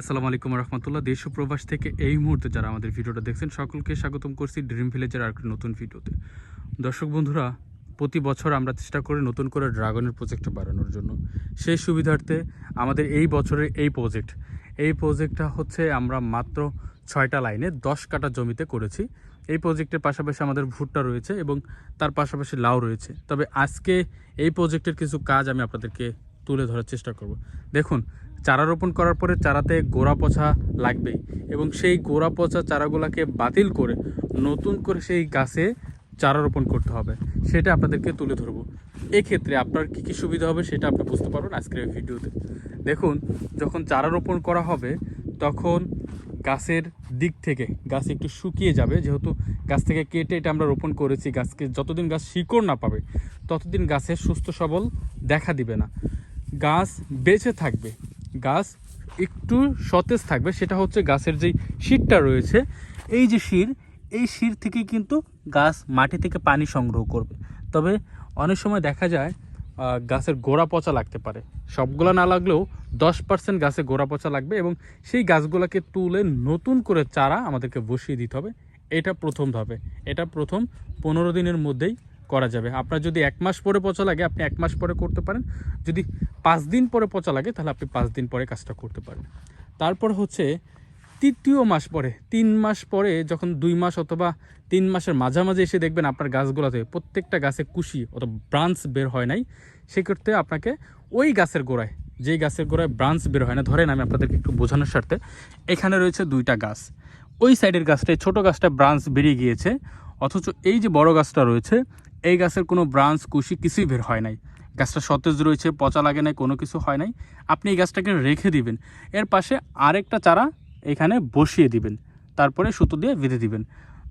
আসসালামু আলাইকুম রহমতুল্লাহ। দেশ প্রবাস থেকে এই মুহূর্তে যারা আমাদের ভিডিওটা দেখছেন, সকলকে স্বাগতম করছি ড্রিম ভিলেজের আর নতুন ভিডিওতে। দর্শক বন্ধুরা, প্রতি বছর আমরা চেষ্টা করি নতুন করে ড্রাগনের প্রজেক্টটা বাড়ানোর জন্য। সেই সুবিধার্থে আমাদের এই বছরের এই প্রজেক্ট এই প্রজেক্টটা হচ্ছে আমরা মাত্র ছয়টা লাইনে দশ কাটা জমিতে করেছি। এই প্রজেক্টের পাশাপাশি আমাদের ভুট্টা রয়েছে এবং তার পাশাপাশি লাউ রয়েছে। তবে আজকে এই প্রজেক্টের কিছু কাজ আমি আপনাদেরকে তুলে ধরার চেষ্টা করব। দেখুন চারা রোপণ করার পরে চারাতে গোড়া পচা লাগবেই এবং সেই গোড়া পচা চারাগুলোকে বাতিল করে নতুন করে সেই গাছে চারা রোপণ করতে হবে, সেটা আপনাদেরকে তুলে ধরবো। এক্ষেত্রে আপনার কী কী সুবিধা হবে সেটা আপনি বুঝতে পারবেন আজকের এই ভিডিওতে। দেখুন, যখন চারা রোপণ করা হবে, তখন গাছের দিক থেকে গাছ একটু শুকিয়ে যাবে, যেহেতু গাছ থেকে কেটে এটা আমরা রোপণ করেছি, গাছকে যতদিন গাছ শিকড় না পাবে, ততদিন গাছের সুস্থ সবল দেখা দিবে না। গাছ বেঁচে থাকবে গাছ একটু সতেজ থাকবে, সেটা হচ্ছে গাছের যেই শিরটা রয়েছে, এই যে শির, এই শির থেকে কিন্তু গাছ মাটি থেকে পানি সংগ্রহ করবে। তবে অনেক সময় দেখা যায় গাছের গোড়া পচা লাগতে পারে। সবগুলো না লাগলেও দশ পার্সেন্ট গাছে গোড়া পচা লাগবে এবং সেই গাছগুলোকে তুলে নতুন করে চারা আমাদেরকে বসিয়ে দিতে হবে। এটা প্রথম ধাপে। এটা প্রথম পনেরো দিনের মধ্যেই করা যাবে। আপনার যদি এক মাস পরে পচা লাগে, আপনি এক মাস পরে করতে পারেন। যদি পাঁচ দিন পরে পচা লাগে, তাহলে আপনি পাঁচ দিন পরে কাজটা করতে পারেন তারপর হচ্ছে, তৃতীয় মাস পরে, তিন মাস পরে যখন দুই মাস অথবা তিন মাসের মাঝামাঝি এসে দেখবেন আপনার গাছগুলোতে প্রত্যেকটা গাছে কুশি অথবা ব্রাঞ্চ বের হয় নাই, সেক্ষেত্রে আপনাকে ওই গাছের গোড়ায়, যেই গাছের গোড়ায় ব্রাঞ্চ বের হয় না, ধরেন আমি আপনাদেরকে একটু বোঝানোর স্বার্থে, এখানে রয়েছে দুইটা গাছ। ওই সাইডের গাছটায় ছোট গাছটা ব্রাঞ্চ বেরিয়ে গিয়েছে, অথচ এই যে বড় গাছটা রয়েছে এই গাছের কোনো ব্রাঞ্চ, কুশি কিছুই বের হয় নাই। গাছটা সতেজ রয়েছে, পচা লাগে নাই, কোনো কিছু হয় নাই। আপনি এই গাছটাকে রেখে দিবেন। এর পাশে আরেকটা চারা এখানে বসিয়ে দিবেন। তারপরে সুতো দিয়ে বেঁধে দিবেন।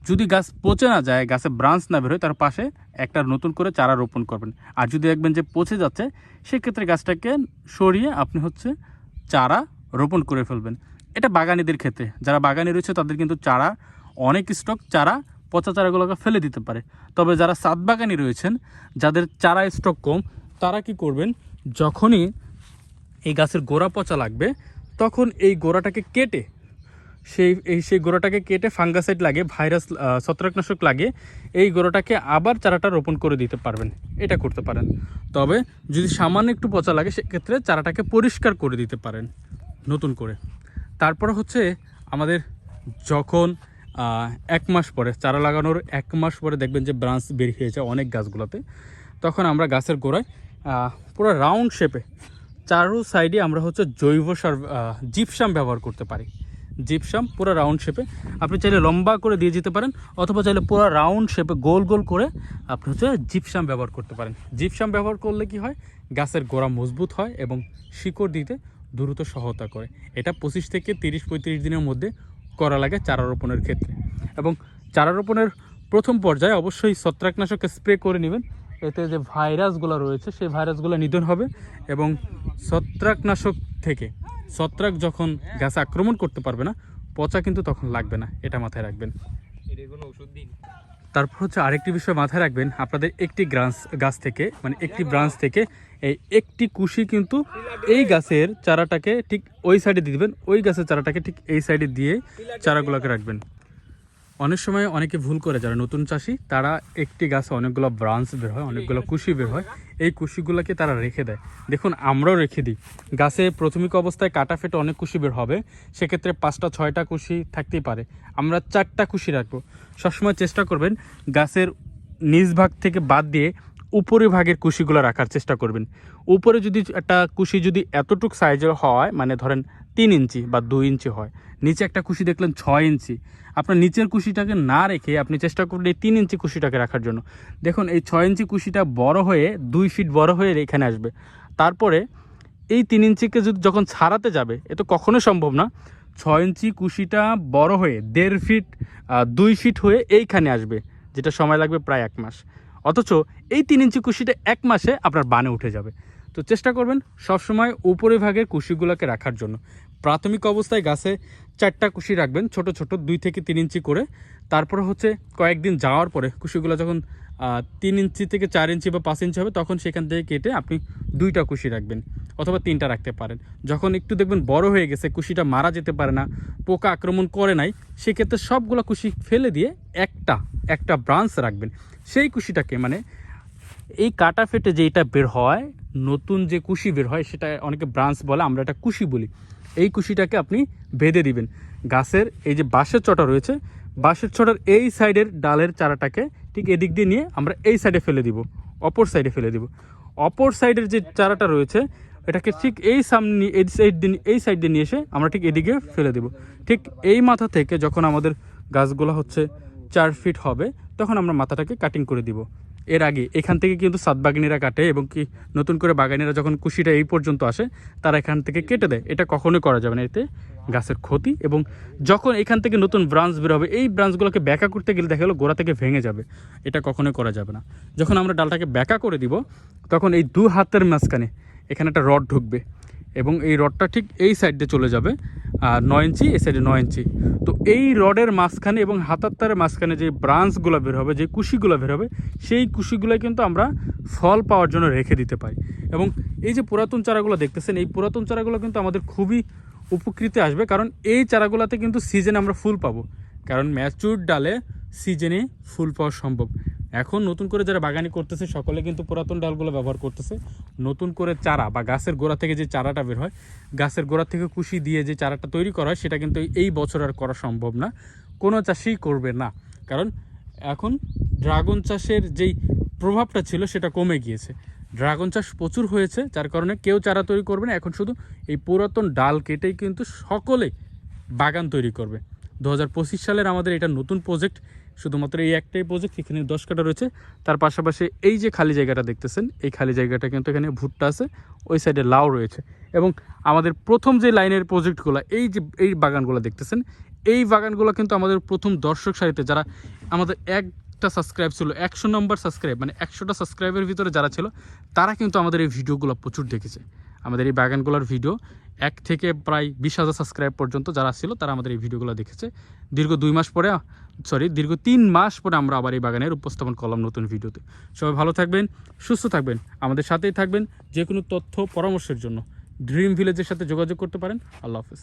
যদি গাছ পচে না যায়, গাছে ব্রাঞ্চ না বেরোয় তার পাশে একটা নতুন করে চারা রোপণ করবেন। আর যদি দেখবেন যে পচে যাচ্ছে, সেক্ষেত্রে গাছটাকে সরিয়ে আপনি হচ্ছে চারা রোপণ করে ফেলবেন। এটা বাগানিদের ক্ষেত্রে। যারা বাগানি রয়েছে, তাদের কিন্তু চারা, অনেক স্টক চারা পচা চারাগুলোকে ফেলে দিতে পারে। তবে যারা সাত বাগানি রয়েছেন, যাদের চারা স্টক কম, তারা কি করবেন? যখনই এই গাছের গোড়া পচা লাগবে, তখন এই গোড়াটাকে কেটে, সেই, এই, সেই গোড়াটাকে কেটে ফাঙ্গাসাইড লাগে ভাইরাস ছত্রাকনাশক লাগে এই গোড়াটাকে আবার চারাটা রোপণ করে দিতে পারবেন। এটা করতে পারেন। তবে যদি সামান্য একটু পচা লাগে, সেক্ষেত্রে চারাটাকে পরিষ্কার করে দিতে পারেন নতুন করে। তারপর হচ্ছে আমাদের যখন এক মাস পরে, চারা লাগানোর এক মাস পরে দেখবেন যে ব্রাঞ্চ বের হয়েছে অনেক গাছগুলোতে। তখন আমরা গাছের গোড়ায় পুরো রাউন্ড শেপে, চারু সাইডে আমরা হচ্ছে জৈব সার জিপসাম ব্যবহার করতে পারি। জিপসাম পুরো রাউন্ড শেপে। আপনি চাইলে লম্বা করে দিয়ে যেতে পারেন, অথবা চাইলে পুরো রাউন্ড শেপে গোল গোল করে আপনি হচ্ছে জিপসাম ব্যবহার করতে পারেন। জিপসাম ব্যবহার করলে কি হয়? গাছের গোড়া মজবুত হয় এবং শিকড় দিতে দ্রুত সহায়তা করে। এটা পঁচিশ থেকে তিরিশ পঁয়ত্রিশ দিনের মধ্যে করা লাগে চারা রোপণের ক্ষেত্রে। এবং চারা রোপণের প্রথম পর্যায়ে অবশ্যই ছত্রাকনাশক স্প্রে করে নেবেন। এতে যে ভাইরাসগুলো রয়েছে সেই ভাইরাসগুলো নিধন হবে এবং ছত্রাকনাশক থেকে ছত্রাক যখন গাছে আক্রমণ করতে পারবে না পচা কিন্তু তখন লাগবে না এটা মাথায় রাখবেন। তারপর হচ্ছে আরেকটি বিষয় মাথায় রাখবেন আপনাদের একটি গ্রাস গাছ থেকে মানে একটি ব্রাঞ্চ থেকে এই একটি কুশি কিন্তু এই গাছের চারাটাকে ঠিক ওই সাইডে দিয়ে দিবেন। ওই গাছের চারাটাকে ঠিক এই সাইডে দিয়ে চারাগুলোকে রাখবেন। অনেক সময় অনেকে ভুল করে, যারা নতুন চাষি, তারা একটি গাছে অনেকগুলো ব্রাঞ্চ বের হয়, অনেকগুলো কুশি বের হয়। এই কুশিগুলোকে তারা রেখে দেয়। দেখুন, আমরাও রেখে দিই। গাছে প্রাথমিক অবস্থায় কাটা ফেটে অনেক কুশি বের হবে। সেক্ষেত্রে পাঁচটা, ছয়টা কুশি থাকতেই পারে। আমরা চারটা কুশি রাখব। সবসময় চেষ্টা করবেন গাছের নিজ ভাগ থেকে বাদ দিয়ে উপরে ভাগের কুশিগুলো রাখার চেষ্টা করবেন। উপরে যদি একটা কুশি যদি এতটুক সাইজের হয় মানে ধরেন তিন ইঞ্চি বা দুই ইঞ্চি হয়, নিচে একটা কুশি দেখলেন ছয় ইঞ্চি, আপনার নিচের কুশিটাকে না রেখে আপনি চেষ্টা করবেন এই তিন ইঞ্চি কুশিটাকে রাখার জন্য। দেখুন, এই ছয় ইঞ্চি কুশিটা বড় হয়ে, দুই ফিট বড় হয়ে এখানে আসবে। তারপরে এই তিন ইঞ্চিকে যদি যখন ছাড়াতে যাবে, এ তো কখনোই সম্ভব না, ছয় ইঞ্চি কুশিটা বড় হয়ে, দেড় ফিট দুই ফিট হয়ে এইখানে আসবে, যেটা সময় লাগবে প্রায় এক মাস। অথচ এই তিন ইঞ্চি কুশিটা এক মাসে আপনার বানে উঠে যাবে। তো চেষ্টা করবেন সবসময় উপরে ভাগের কুশিগুলোকে রাখার জন্য। প্রাথমিক অবস্থায় গাছে চারটা কুশি রাখবেন, ছোট ছোট দুই থেকে তিন ইঞ্চি করে। তারপর হচ্ছে কয়েকদিন যাওয়ার পরে কুশিগুলো যখন তিন ইঞ্চি থেকে চার ইঞ্চি বা পাঁচ ইঞ্চি হবে, তখন সেখান থেকে কেটে আপনি দুইটা কুশি রাখবেন অথবা তিনটা রাখতে পারেন। যখন একটু দেখবেন বড় হয়ে গেছে, কুশিটা মারা যেতে পারে না, পোকা আক্রমণ করে নাই, সেক্ষেত্রে সবগুলো কুশি ফেলে দিয়ে একটা একটা ব্রাঞ্চ রাখবেন। সেই কুশিটাকে মানে এই কাটা ফেটে যেটা বের হয়, নতুন যে কুশি বের হয়, সেটা অনেকে ব্রাঞ্চ বলে, আমরা এটা কুশি বলি। এই কুশিটাকে আপনি বেঁধে দিবেন। গাছের এই যে বাঁশের চটা রয়েছে, বাঁশের চটার এই সাইডের ডালের চারাটাকে ঠিক এদিক দিয়ে নিয়ে আমরা এই সাইডে ফেলে দিব, অপর সাইডে ফেলে দিব। অপর সাইডের যে চারাটা রয়েছে, এটাকে ঠিক এই সামনে, এই সাইড এই সাইড দিয়ে নিয়ে এসে আমরা ঠিক এদিকে ফেলে দেব। ঠিক এই মাথা থেকে যখন আমাদের গাছগুলো হচ্ছে চার ফিট হবে, তখন আমরা মাথাটাকে কাটিং করে দিব। এর আগে। এখান থেকে কিন্তু সাত বাগানিরা কাটে এবং কি নতুন করে বাগানিরা যখন কুশিটা এই পর্যন্ত আসে, তারা এখান থেকে কেটে দেয়। এটা কখনোই করা যাবে না। এতে গাছের ক্ষতি এবং যখন এখান থেকে নতুন ব্রাঞ্চ বের হবে, এই ব্রাঞ্চগুলোকে ব্যাকা করতে গেলে দেখা গেলো গোড়া থেকে ভেঙে যাবে। এটা কখনোই করা যাবে না। যখন আমরা ডালটাকে ব্যাকা করে দিব, তখন এই দু হাতের মাঝখানে এখানে একটা রড ঢুকবে। এবং এই রডটা ঠিক এই সাইডে চলে যাবে, আর নয় ইঞ্চি, এই সাইডে নয় ইঞ্চি। তো এই রডের মাঝখানে এবং হাতার তারের মাঝখানে যে ব্রাঞ্চগুলো বের হবে, যে কুশিগুলো বের হবে, সেই কুশিগুলো কিন্তু আমরা ফল পাওয়ার জন্য রেখে দিতে পারি। এবং এই যে পুরাতন চারাগুলো দেখতেছেন, এই পুরাতন চারাগুলো কিন্তু আমাদের খুবই উপকৃতে আসবে, কারণ এই চারাগুলোতে কিন্তু সিজনে আমরা ফুল পাবো। কারণ ম্যাচুর ডালে সিজনে ফুল পাওয়া সম্ভব। এখন নতুন করে যারা বাগানি করতেছে, সকলে কিন্তু পুরাতন ডালগুলো ব্যবহার করতেছে। নতুন করে চারা বা গাছের গোড়া থেকে যে চারাটা বের হয়, গাছের গোড়া থেকে কুশি দিয়ে যে চারাটা তৈরি করা হয়, সেটা কিন্তু এই বছর আর করা সম্ভব না। কোনো চাষই করবে না। কারণ এখন ড্রাগন চাষের যেই প্রভাবটা ছিল, সেটা কমে গিয়েছে। ড্রাগন চাষ প্রচুর হয়েছে, যার কারণে কেউ চারা তৈরি করবে না। এখন শুধু এই পুরাতন ডাল কেটেই কিন্তু সকলে বাগান তৈরি করবে। দু হাজার পঁচিশ সালের আমাদের এটা নতুন প্রজেক্ট শুধুমাত্র এই একটাই প্রজেক্ট এখানে দশ কাটা রয়েছে। তার পাশাপাশি এই যে খালি জায়গাটা দেখতেছেন, এই খালি জায়গাটা কিন্তু এখানে ভুট্টা আছে, ওই সাইডে লাউ রয়েছে। এবং আমাদের প্রথম যে লাইনের প্রজেক্টগুলো এই যে, এই বাগানগুলো দেখতেছেন, এই বাগানগুলো কিন্তু আমাদের প্রথম দর্শক সারিতে যারা আমাদের একটা সাবস্ক্রাইব ছিল, একশো নম্বর সাবস্ক্রাইব মানে একশোটা সাবস্ক্রাইবের ভিতরে যারা ছিল, তারা কিন্তু আমাদের এই ভিডিওগুলো প্রচুর দেখেছে। আমাদের এই বাগানগুলোর ভিডিও। এক থেকে প্রায় বিশ হাজার সাবস্ক্রাইব পর্যন্ত যারা ছিল, তারা আমাদের এই ভিডিওগুলো দেখেছে। দীর্ঘ দুই মাস পরে সরি দীর্ঘ তিন মাস পরে আমরা আবার এই বাগানের উপস্থাপন করলাম নতুন ভিডিওতে। সবাই ভালো থাকবেন, সুস্থ থাকবেন, আমাদের সাথেই থাকবেন যে কোনো তথ্য, পরামর্শের জন্য। ড্রিম ভিলেজের সাথে যোগাযোগ করতে পারেন। আল্লাহ হাফিজ।